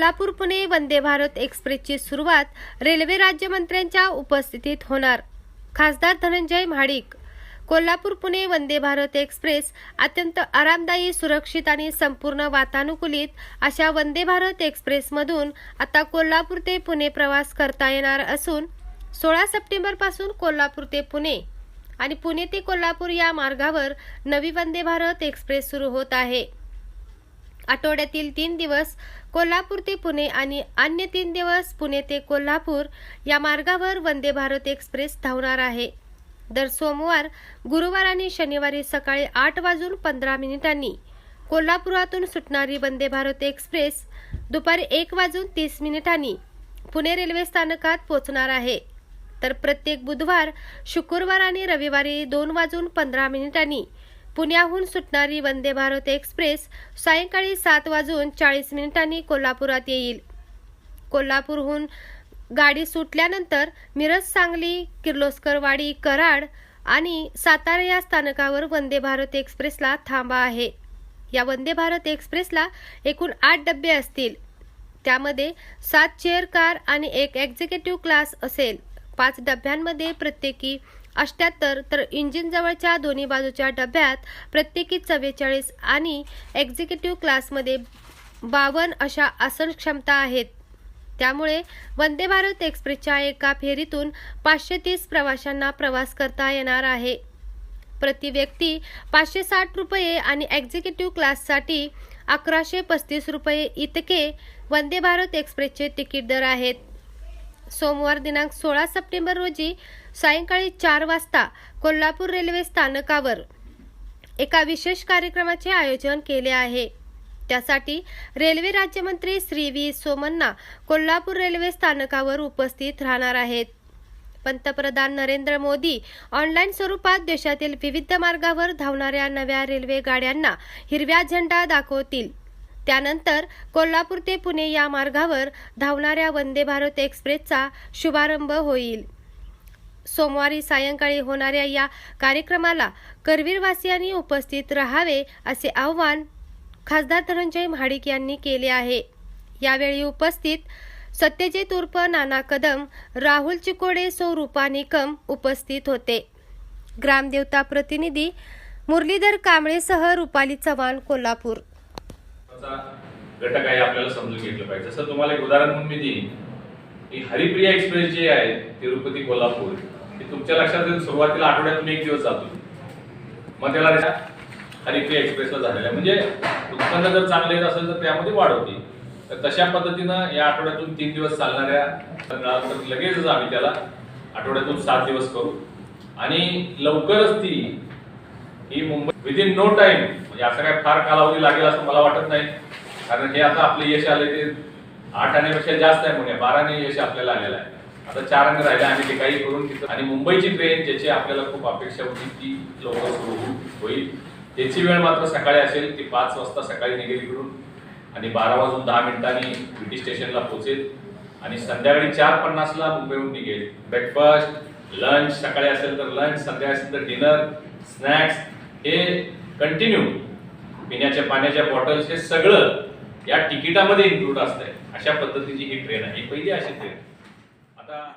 कोल्हापूर पुणे वंदे भारत एक्सप्रेसची सुरुवात रेल्वे राज्यमंत्र्यांच्या उपस्थितीत होणार. खासदार धनंजय महाडिक. कोल्हापूर पुणे वंदे भारत एक्सप्रेस अत्यंत आरामदायी सुरक्षित आणि संपूर्ण वातानुकूलित अशा वंदे भारत एक्सप्रेसमधून आता कोल्हापूर ते पुणे प्रवास करता येणार असून सोळा सप्टेंबरपासून कोल्हापूर ते पुणे आणि पुणे ते कोल्हापूर या मार्गावर नवी वंदे भारत एक्सप्रेस सुरू होत आहे. आठवड्यातील तीन दिवस कोल्हापूर ते पुणे आणि अन्य तीन दिवस पुणे ते कोल्हापूर या मार्गावर वंदे भारत एक्सप्रेस धावणार आहे. दर सोमवार गुरुवार आणि शनिवारी सकाळी आठ वाजून पंधरा मिनिटांनी कोल्हापुरातून सुटणारी वंदे भारत एक्सप्रेस दुपारी एक वाजून तीस मिनिटांनी पुणे रेल्वे स्थानकात पोहोचणार आहे. तर प्रत्येक बुधवार शुक्रवार आणि रविवारी दोन वाजून पंधरा मिनिटांनी पुण्याहून सुटणारी वंदे भारत एक्सप्रेस सायंकाळी सात वाजून चाळीस मिनिटांनी कोल्हापुरात येईल. कोल्हापूरहून गाडी सुटल्यानंतर मिरज सांगली किर्लोस्करवाडी कराड आणि सातारा या स्थानकावर वंदे भारत एक्सप्रेसला थांबा आहे. या वंदे भारत एक्सप्रेसला एकूण आठ डबे असतील. त्यामध्ये सात चेअर कार आणि एक एक्झिक्युटिव्ह क्लास असेल. पाच डब्यांमध्ये प्रत्येकी अष्ट्याहत्तर तर इंजिन जवळच्या दोन्ही बाजूच्या डब्यात प्रत्येकी चव्वेचाळीस आणि एक्झिक्युटिव्ह क्लासमध्ये बावन्न अशा आसन क्षमता आहेत. त्यामुळे वंदे भारत एक्सप्रेसच्या एका फेरीतून पाचशे तीस प्रवाशांना प्रवास करता येणार आहे. प्रति व्यक्ती पाचशे साठ रुपये आणि एक्झिक्युटिव्ह क्लाससाठी अकराशे पस्तीस रुपये इतके वंदे भारत एक्सप्रेसचे तिकीट दर आहेत. सोमवार दिनांक सोळा सप्टेंबर रोजी सायंकाळी चार वाजता कोल्हापूर रेल्वे स्थानकावर एका विशेष कार्यक्रमाचे आयोजन केले आहे. त्यासाठी रेल्वे राज्यमंत्री श्री व्ही. सोमन्ना कोल्हापूर रेल्वे स्थानकावर उपस्थित राहणार आहेत. पंतप्रधान नरेंद्र मोदी ऑनलाईन स्वरूपात देशातील विविध मार्गावर धावणाऱ्या नव्या रेल्वे गाड्यांना हिरव्या झेंडा दाखवतील. त्यानंतर कोल्हापूर ते पुणे या मार्गावर धावणाऱ्या वंदे भारत एक्सप्रेसचा शुभारंभ होईल. सोमवारी सायंकाळी होणाऱ्या या कार्यक्रमाला करवीरवासियांनी उपस्थित राहावे असे आवाहन खासदार धनंजय महाडिक यांनी केले आहे. यावेळी उपस्थित सत्यजित उर्फ नाना कदम राहुल चिकोडे सो रूपा निकम उपस्थित होते. ग्रामदेवता प्रतिनिधी मुरलीधर कांबळेसह रुपाली चव्हाण कोल्हापूर. महत्त्वाचा घटक आहे आपल्याला समजून घेतलं पाहिजे. जसं तुम्हाला एक उदाहरण म्हणून मी देईन. की हरिप्रिया एक्सप्रेस जे आहे तिरुपती कोल्हापूर ते तुमच्या लक्षात येईल सुरुवातीला आठवड्यातून एक दिवस जातो. मग त्याला हरिप्रिया एक्सप्रेसला झालेला आहे. म्हणजे उत्पन्न जर चांगलं येत असेल तर त्यामध्ये वाढ होती. तर तशा पद्धतीनं या आठवड्यातून तीन दिवस चालणाऱ्या तर लगेचच आम्ही त्याला आठवड्यातून सात दिवस करू. आणि लवकरच ती ही मुंबई विदिन नो टाइम म्हणजे असं काय फार कालावधी लागेल असं मला वाटत नाही. कारण हे आता आपले यश आले ते आठ आण्यापेक्षा जास्त आहे म्हणजे बाराने यश आपल्याला आलेलं आहे. आता चार आणि राहिले आणि ते काही करून तिथं आणि मुंबईची ट्रेन ज्याची आपल्याला खूप अपेक्षा होती ती लवकर सुरू होईल. त्याची वेळ मात्र सकाळी असेल ती पाच वाजता सकाळी निघेल इकडून. आणि बारा वाजून दहा मिनिटांनी ब्रिटिश स्टेशनला पोहोचेल. आणि संध्याकाळी चार पन्नासला मुंबईहून निघेल. ब्रेकफास्ट लंच सकाळी असेल तर लंच संध्याकाळी असेल तर डिनर स्नॅक्स हे कंटिन्यू पिण्याच्या पाण्याच्या बॉटल्स हे सगळं या तिकिटामध्ये इन्क्लूड असतंय. अशा पद्धतीची ही ट्रेन आहे. ही पहिली अशी ट्रेन आता